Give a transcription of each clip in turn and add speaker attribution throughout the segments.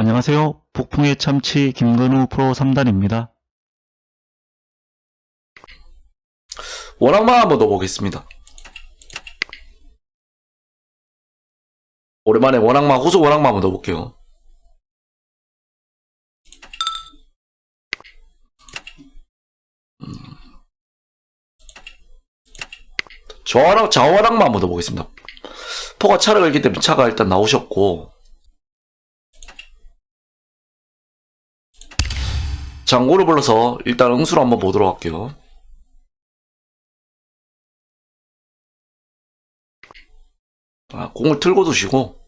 Speaker 1: 안녕하세요. 북풍의 참치 김근우 프로 3단입니다.
Speaker 2: 워낙만 한번 더 보겠습니다. 오랜만에 워낙만 호수 워낙만 한번 더 볼게요. 음. 좌와락 좌와락만 한번 더 보겠습니다. 포가 차를 걸기 때문에 차가 일단 나오셨고 장고를 불러서 일단 응수로 한번 보도록 할게요. 아, 공을 틀고 두시고.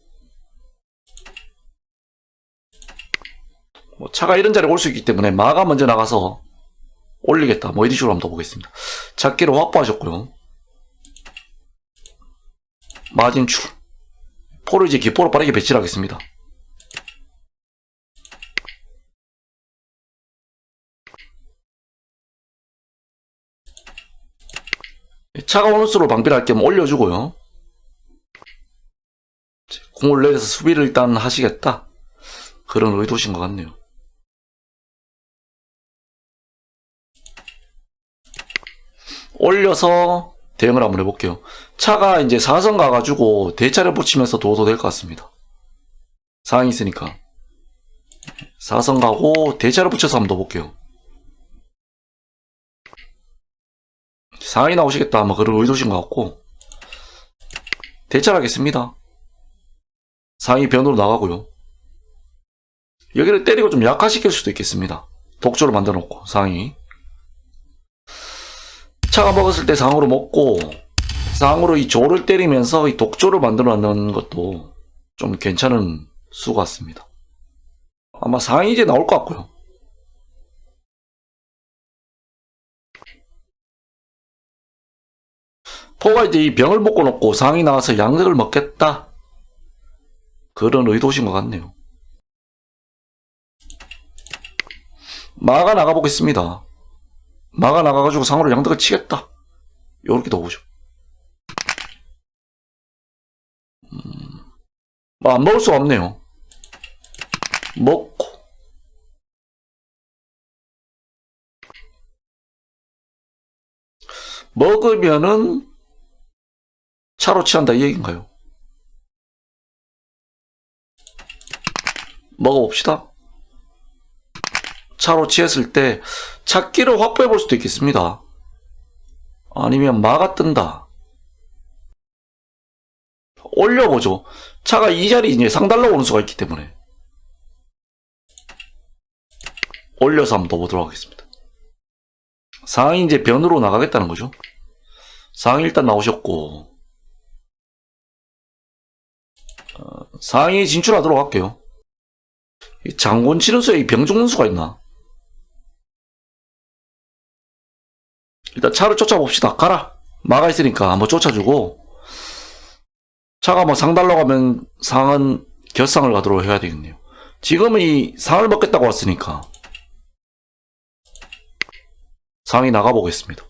Speaker 2: 뭐 차가 이런 자리에 올 수 있기 때문에 마가 먼저 나가서 올리겠다. 뭐 이런 식으로 한번 더 보겠습니다. 작기로 확보하셨고요. 마진출. 포를 이제 기포로 빠르게 배치를 하겠습니다 차가 오는 수로 방비를 할 겸 올려주고요 공을 내려서 수비를 일단 하시겠다. 그런 의도신 것 같네요. 올려서 대응을 한번 해볼게요. 차가 이제 4선 가가지고 대차를 붙이면서 도도 될 것 같습니다. 상황이 있으니까. 4선 가고 대차를 붙여서 한번 더 볼게요. 상황이 나오시겠다. 뭐 그런 의도신 것 같고. 대차를 하겠습니다. 상위 변으로 나가고요. 여기를 때리고 좀 약화시킬 수도 있겠습니다. 독조를 만들어 놓고 상위 차가 먹었을 때 상으로 먹고 상으로 이 조를 때리면서 이 독조를 만들어 놓는 것도 좀 괜찮은 수 같습니다. 아마 상이 이제 나올 것 같고요. 포가 이제 이 병을 먹고 놓고 상이 나와서 양득을 먹겠다. 그런 의도신 것 같네요. 마가 나가보겠습니다. 마가 나가가지고 상으로 양득을 치겠다. 요렇게 넣어보죠. 음, 뭐 안 먹을 수가 없네요. 먹고. 먹으면은 차로 취한다 이 얘기인가요? 먹어봅시다. 차로 취했을 때 찾기를 확보해 볼 수도 있겠습니다. 아니면 마가 뜬다. 올려보죠. 차가 이 자리 이제 상달러 오는 수가 있기 때문에. 올려서 한번 더 보도록 하겠습니다. 상이 이제 변으로 나가겠다는 거죠. 상이 일단 나오셨고, 상이 진출하도록 할게요. 이 장군 이병 죽는 수가 있나? 일단 차를 쫓아봅시다. 가라. 마가 있으니까 한번 쫓아주고 차가 뭐 상 달러 가면 상은 결상을 가도록 해야 되겠네요. 지금은 이 상을 먹겠다고 왔으니까 상이 나가보겠습니다.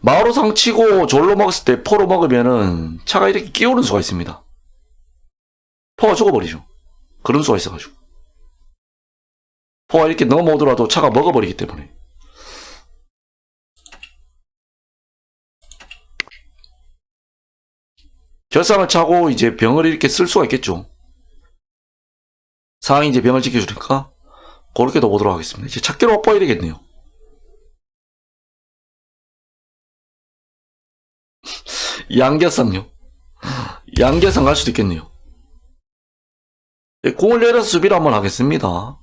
Speaker 2: 마으로 상 치고 졸로 먹었을 때 포로 먹으면은 차가 이렇게 끼우는 수가 있습니다. 포가 죽어버리죠. 그런 수가 있어가지고. 포가 이렇게 넘어오더라도 차가 먹어버리기 때문에. 결상을 차고 이제 병을 이렇게 쓸 수가 있겠죠. 상황이 이제 병을 지켜주니까 그렇게 더 보도록 하겠습니다. 이제 찾기로 확보해야 되겠네요. 양계상요. 양계상 갈 수도 있겠네요. 네, 공을 내려서 수비를 한번 하겠습니다.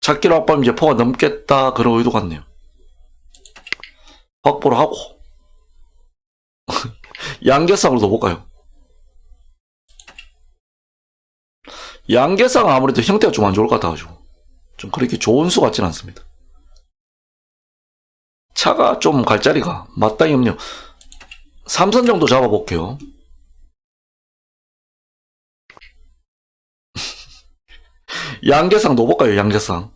Speaker 2: 찾기로 확보하면 이제 포가 넘겠다 그런 의도 같네요. 확보를 하고 양계상으로 더 볼까요? 양계상 아무래도 형태가 좀 안 좋을 것 같아가지고 좀 그렇게 좋은 수 같진 않습니다. 차가 좀 갈 자리가 마땅히 없네요. 삼선 정도 잡아볼게요. 양계상 넣어볼까요? 양계상.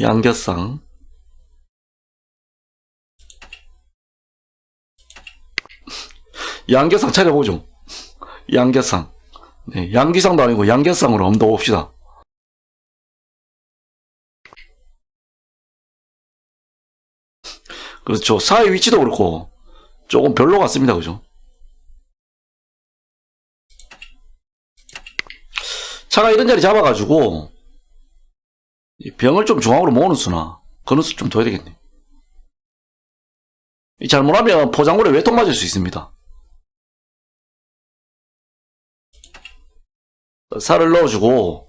Speaker 2: 양계상. 양계상 차려보죠. 양계상. 네, 양기상도 아니고 양계상으로 한번 더 봅시다. 그렇죠. 사의 위치도 그렇고 조금 별로 같습니다. 그죠? 차가 이런 자리 잡아가지고 이 병을 좀 중앙으로 모으는 수나 그런 수 좀 둬야 되겠네. 이 잘못하면 포장물에 외통 맞을 수 있습니다. 살을 넣어주고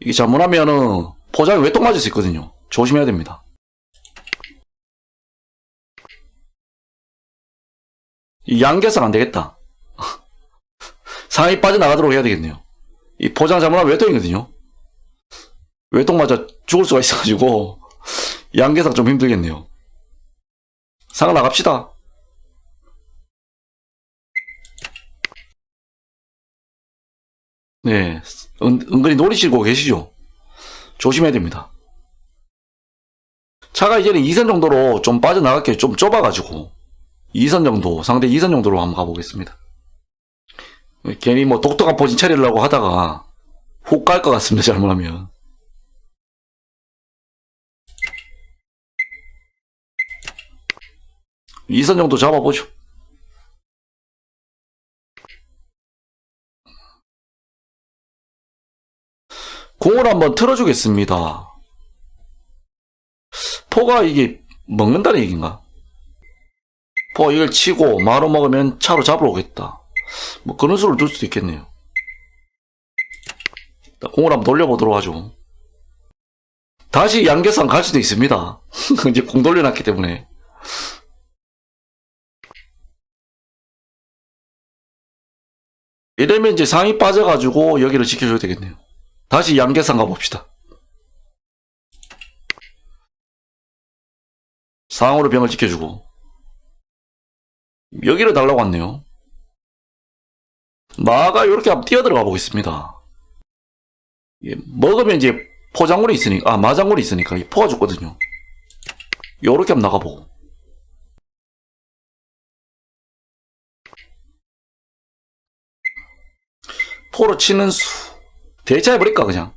Speaker 2: 이게 잘못하면은 포장에 외통 맞을 수 있거든요. 조심해야 됩니다. 양계상 안 되겠다. 상이 빠져나가도록 해야 되겠네요. 이 포장 잘못하면 외통이거든요. 외통 맞아 죽을 수가 있어가지고 양계상 좀 힘들겠네요. 상 나갑시다. 네, 은, 은근히 노리시고 계시죠? 조심해야 됩니다. 차가 이제는 2선 정도로 좀 빠져나갈게 좀 좁아가지고 2선 정도, 상대 2선 정도로 한번 가보겠습니다. 괜히 뭐 독특한 포진 차리려고 하다가 훅 갈 것 같습니다, 잘못하면. 이선 정도 잡아보죠. 공을 한번 틀어주겠습니다. 포가 이게 먹는다는 얘기인가? 포가 이걸 치고 마로 먹으면 차로 잡으러 오겠다. 뭐 그런 수를 둘 수도 있겠네요. 공을 한번 돌려보도록 하죠. 다시 양계산 갈 수도 있습니다. 이제 공 돌려놨기 때문에. 이러면 이제 상이 빠져가지고 여기를 지켜줘야 되겠네요. 다시 양계산 가봅시다. 상으로 병을 지켜주고. 여기를 달라고 왔네요. 마가 이렇게 한번 뛰어들어가 보겠습니다. 예, 먹으면 이제 포장물이 있으니까, 아, 마장물이 있으니까 이 포가 죽거든요. 요렇게 한번 나가보고. 포로 치는 수. 대체해버릴까, 그냥.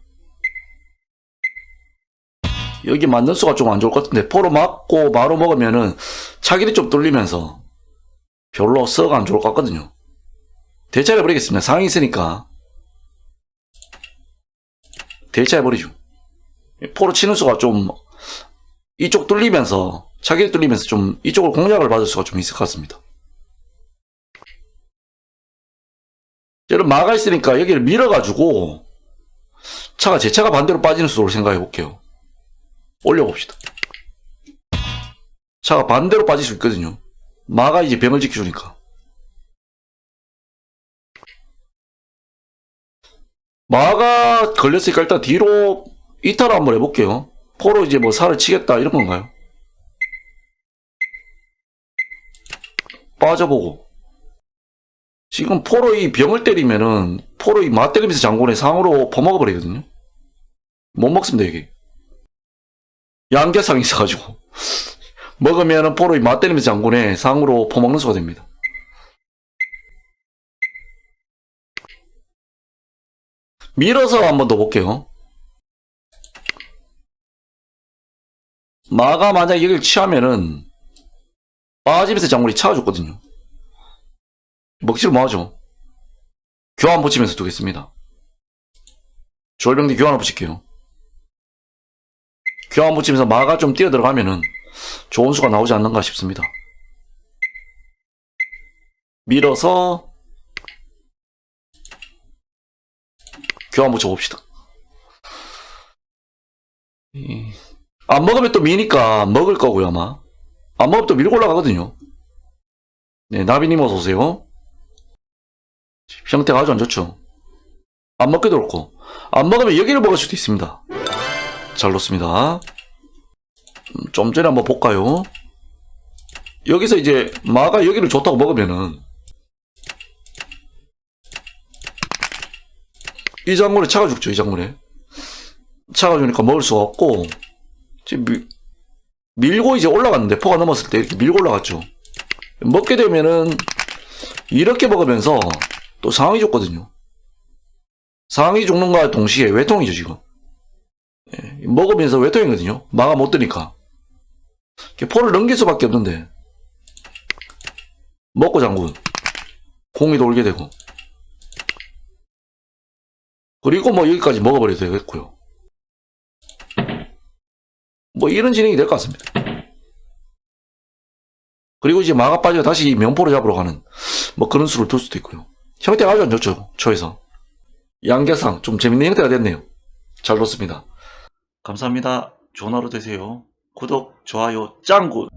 Speaker 2: 여기 맞는 수가 좀 안 좋을 것 같은데, 포로 맞고 마로 먹으면은 차길이 좀 뚫리면서 별로 썩 안 좋을 것 같거든요. 대체해 버리겠습니다. 상이 있으니까. 대체해 버리죠. 포로 치는 수가 좀 이쪽 뚫리면서, 차길이 뚫리면서 좀 이쪽으로 공략을 받을 수가 좀 있을 것 같습니다. 얘는 마가 있으니까 여기를 밀어가지고 차가 제 차가 반대로 빠지는 수로 생각해 볼게요. 올려봅시다. 차가 반대로 빠질 수 있거든요. 마가 이제 병을 지켜주니까. 마가 걸렸으니까 일단 뒤로 이탈을 한번 해볼게요. 포로 이제 뭐 살을 치겠다 이런 건가요? 빠져보고. 지금 포로 이 병을 때리면은 포로 이마 때리면서 장군에 상으로 퍼먹어 버리거든요. 못 먹습니다 여기. 양계상이 있어가지고 먹으면은 포로 이마 때리면서 장군에 상으로 퍼먹는 수가 됩니다. 밀어서 한번 더 볼게요. 마가 만약 여기를 취하면은 빠지면서 장군이 차가줬거든요. 먹지를 뭐하죠? 교환 붙이면서 두겠습니다. 졸병대 교환을 붙일게요. 교환 붙이면서 마가 좀 뛰어 들어가면은 좋은 수가 나오지 않는가 싶습니다. 밀어서 교환 붙여봅시다. 이- 안 먹으면 또 미니까 먹을 거고요 아마. 안 먹으면 또 밀고 올라가거든요. 네, 나비님 어서 오세요. 형태가 아주 안 좋죠. 안 먹기도 그렇고 안 먹으면 여기를 먹을 수도 있습니다. 잘 놓습니다. 음, 좀 전에 한번 볼까요? 여기서 이제 마가 여기를 좋다고 먹으면은 이 장군에 차가 죽죠. 이 장군에 차가 죽으니까 먹을 수가 없고 지금 밀- 밀고 이제 올라갔는데 포가 넘었을 때 이렇게 밀고 올라갔죠. 먹게 되면은 이렇게 먹으면서 또 상황이 좋거든요. 상황이 죽는 거와 동시에 외통이죠, 지금. 예, 먹으면서 외통이거든요. 막아 못 드니까. 포를 넘길 수밖에 없는데. 먹고 장군. 공이 돌게 되고. 그리고 뭐 여기까지 먹어버려도 되겠고요. 뭐 이런 진행이 될 것 같습니다. 그리고 이제 마가 빠져 다시 면포를 잡으러 가는 뭐 그런 수를 둘 수도 있고요. 형태가 아주 안 좋죠. 초에서. 양계상 좀 재밌는 형태가 됐네요. 잘 놓습니다.
Speaker 1: 감사합니다. 좋은 하루 되세요. 구독, 좋아요, 짱구!